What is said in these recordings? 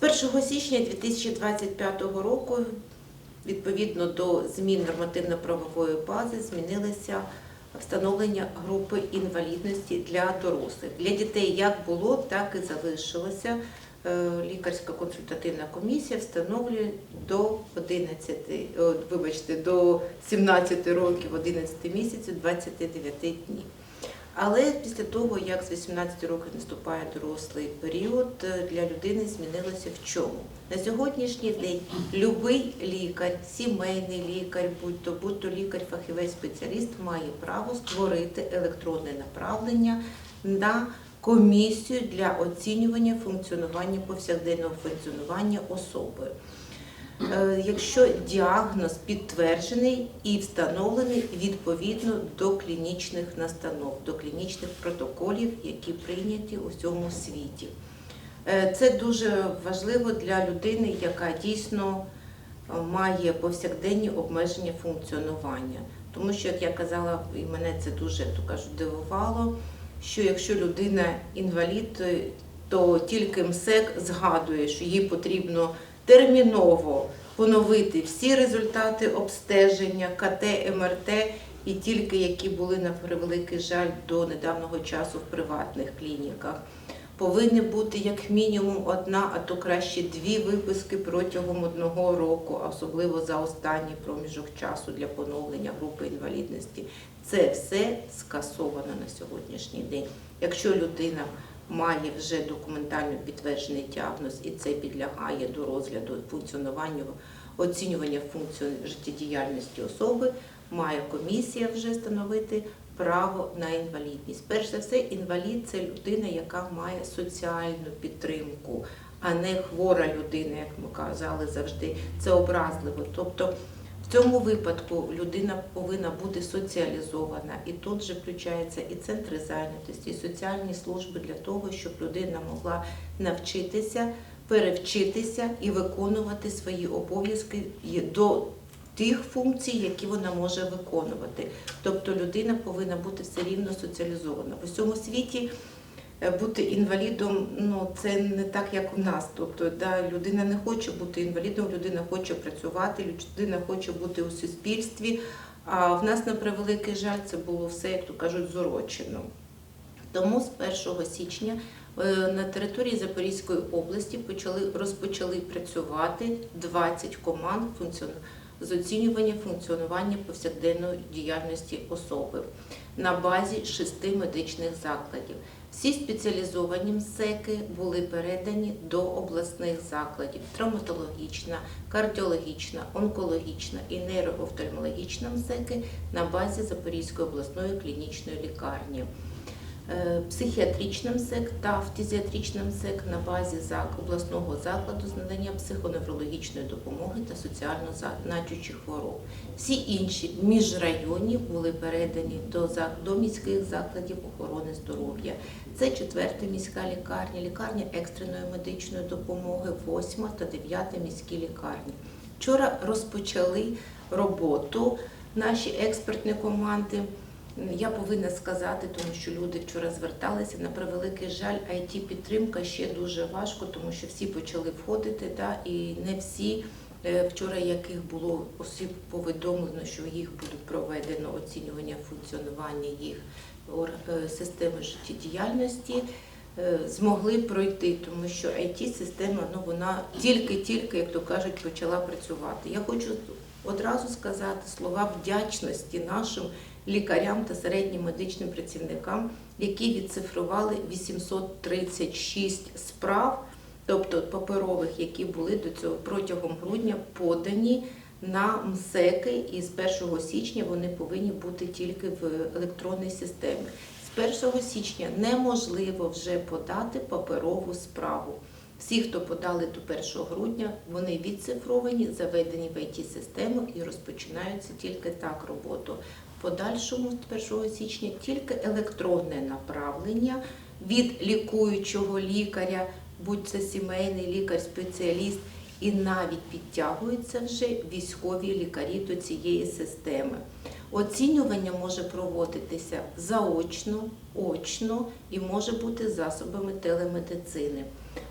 З 1 січня 2025 року, відповідно до змін нормативно-правової бази, змінилося встановлення групи інвалідності для дорослих. Для дітей як було, так і залишилося. Е, Лікарська консультативна комісія встановлює до 11, вибачте, до 17 років 11 місяців 29 днів. Але після того, як з 18 років наступає дорослий період, е, для людини змінилося в чому? На сьогоднішній день любий лікар, сімейний лікар, будь-то будь-то лікар-фахівець спеціаліст має право створити електронне направлення на комісію для оцінювання функціонування повсякденного функціонування особи. Е, Якщо діагноз підтверджений і встановлений відповідно до клінічних настанов, до клінічних протоколів, які прийняті у всьому світі. Е, Це дуже важливо для людини, яка дійсно е, має повсякденні обмеження функціонування. Тому що, як я казала, і мене це дуже то кажуть, дивувало, що якщо людина інвалід, то тільки МСЕК згадує, що їй потрібно терміново поновити всі результати обстеження, КТ, МРТ, і тільки які були на превеликий жаль до недавнього часу в приватних клініках. Повинні бути як мінімум одна, а то краще дві виписки протягом одного року, особливо за останній проміжок часу для поновлення групи інвалідності. Це все скасовано на сьогоднішній день. Якщо людина має вже документально підтверджений діагноз і це підлягає до розгляду функціонування, оцінювання функцій життєдіяльності особи, має комісія вже встановити право на інвалідність. Перш за все, інвалід це людина, яка має соціальну підтримку, а не хвора людина, як ми казали завжди. Це образливо. Тобто цьому випадку людина повинна бути соціалізована, і тут же включаються і центри зайнятості, і соціальні служби для того, щоб людина могла навчитися, перевчитися і виконувати свої обов'язки до тих функцій, які вона може виконувати. Тобто людина повинна бути все рівно соціалізована. В усьому світі бути інвалідом ну це не так, як у нас. Тобто, да, людина не хоче бути інвалідом, людина хоче працювати, людина хоче бути у суспільстві. А в нас на превеликий жаль це було все, як то кажуть, зорочено. Тому з 1 січня е, на території Запорізької області почали розпочали працювати 20 команд з оцінювання функціонування повсякденної діяльності особи на базі шести медичних закладів. Всі спеціалізовані МСЕКи були передані до обласних закладів: травматологічна, кардіологічна, онкологічна і нейроофтальмологічна МСЕКи на базі Запорізької обласної клінічної лікарні. Е, Психіатрична МСЕК та фтизіатрична МСЕК на базі зак- обласного закладу з надання психоневрологічної допомоги та соціально значущих хвороб. Всі інші міжрайонні були передані до, до міських закладів охорони здоров'я. Це четверта міська лікарня, лікарня екстреної медичної допомоги, восьма та дев'ята міські лікарні. Вчора розпочали роботу наші експертні команди. Я повинна сказати, тому що люди вчора зверталися на превеликий жаль, it підтримка ще дуже важко, тому що всі почали входити, да, і не всі е, вчора, яких було осіб повідомлено, що їх буде проведено оцінювання функціонування їх е, системи життєдіяльності. е, Змогли пройти, тому що it система ну вона тільки-тільки, як то кажуть, почала працювати. Я хочу одразу сказати слова вдячності нашим лікарям та середнім медичним працівникам, які відцифрували 836 справ, тобто паперових, які були до цього протягом грудня подані на МСЕКи, і з 1 січня вони повинні бути тільки в електронній системі. З 1 січня неможливо вже подати паперову справу. Всі, хто подали до 1 грудня, вони відцифровані, заведені в it систему і розпочинаються тільки так роботу. Подальшому з 1 січня тільки електронне направлення від лікуючого лікаря, будь це сімейний лікар, спеціаліст, і навіть підтягуються вже військові лікарі до цієї системи. Оцінювання може проводитися заочно, очно і може бути засобами телемедицини.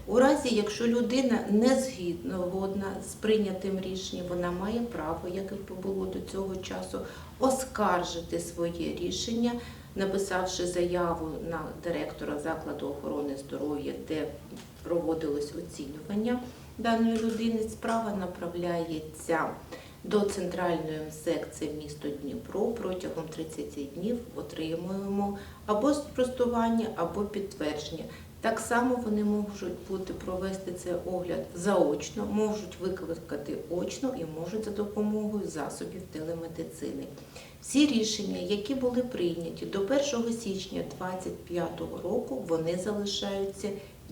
У разі, якщо людина не згідна годна з прийнятим рішенням, вона має право, як і було до цього часу, оскаржити своє рішення, написавши заяву на директора закладу охорони здоров'я, де проводилось оцінювання даної людини. Справа направляється до центральної секції місто Дніпро протягом 30 днів отримуємо або спростування, або підтвердження. Так само вони можуть бути провести цей огляд заочно, можуть викликати очно і можуть за допомогою засобів телемедицини. Всі рішення, які були прийняті до 1 січня 2025 року, вони залишаються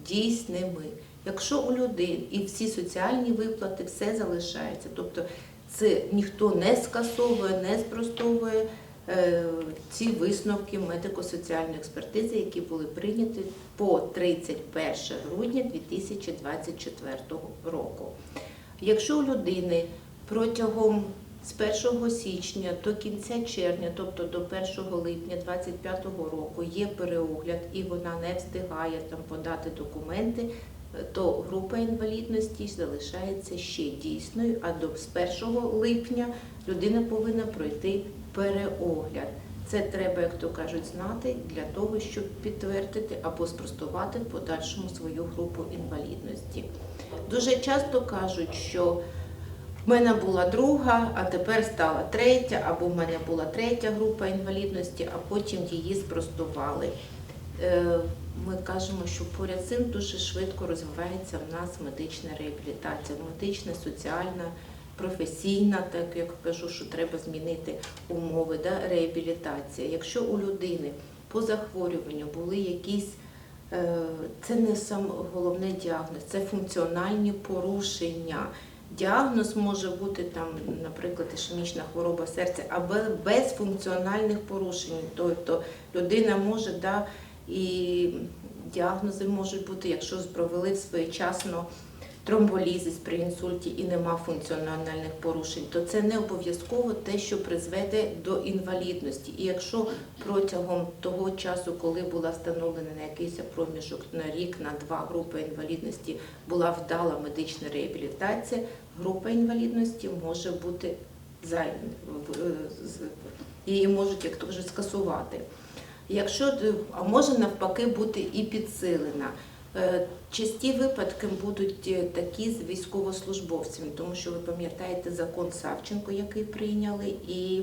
дійсними. Якщо у людей і всі соціальні виплати, все залишається. Тобто це ніхто не скасовує, не спростовує ці висновки медико-соціальної експертизи, які були прийняті по 31 грудня 2024 року. Якщо у людини протягом з 1 січня до кінця червня, тобто до 1 липня 2025 року, є переогляд і вона не встигає там подати документи, то група інвалідності залишається ще дійсною, а до з 1 липня людина повинна пройти переогляд. Це треба, як то кажуть, знати для того, щоб підтвердити або спростувати в подальшому свою групу інвалідності. Дуже часто кажуть, що в мене була друга, а тепер стала третя, або в мене була третя група інвалідності, а потім її спростували. Е, Ми кажемо, що поряд з цим дуже швидко розвивається в нас медична реабілітація, медична, соціальна, професійна, так як кажу, що треба змінити умови да, реабілітація. Якщо у людини по захворюванню були якісь Е, Це не сам головний діагноз, це функціональні порушення. Діагноз може бути там, наприклад, ішемічна хвороба серця, або без функціональних порушень. Тобто людина може, да, і діагнози можуть бути, якщо провели своєчасно тромболізис при інсульті і нема функціональних порушень, то це не обов'язково те, що призведе до інвалідності. І якщо протягом того часу, коли була встановлена на якийсь проміжок на рік, на два групи інвалідності, була вдала медична реабілітація, група інвалідності може бути за її можуть як то вже скасувати. Якщо а може навпаки бути і підсилена. Е, Часті випадки будуть е, такі з військовослужбовцями, тому що ви пам'ятаєте закон Савченко, який прийняли, і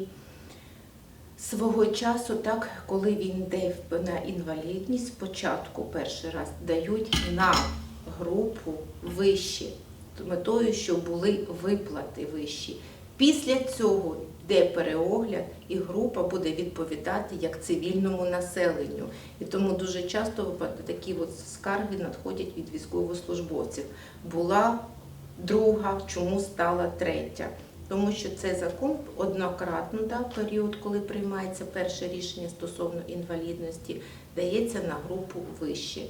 свого часу, так, коли він йде на інвалідність, спочатку перший раз дають на групу вищі, метою, щоб були виплати вищі. Після цього йде переогляд, і група буде відповідати як цивільному населенню. І тому дуже часто такі от скарги надходять від військовослужбовців. Була друга, чому стала третя? Тому що цей закон однократно да, період, коли приймається перше рішення стосовно інвалідності, дається на групу вище.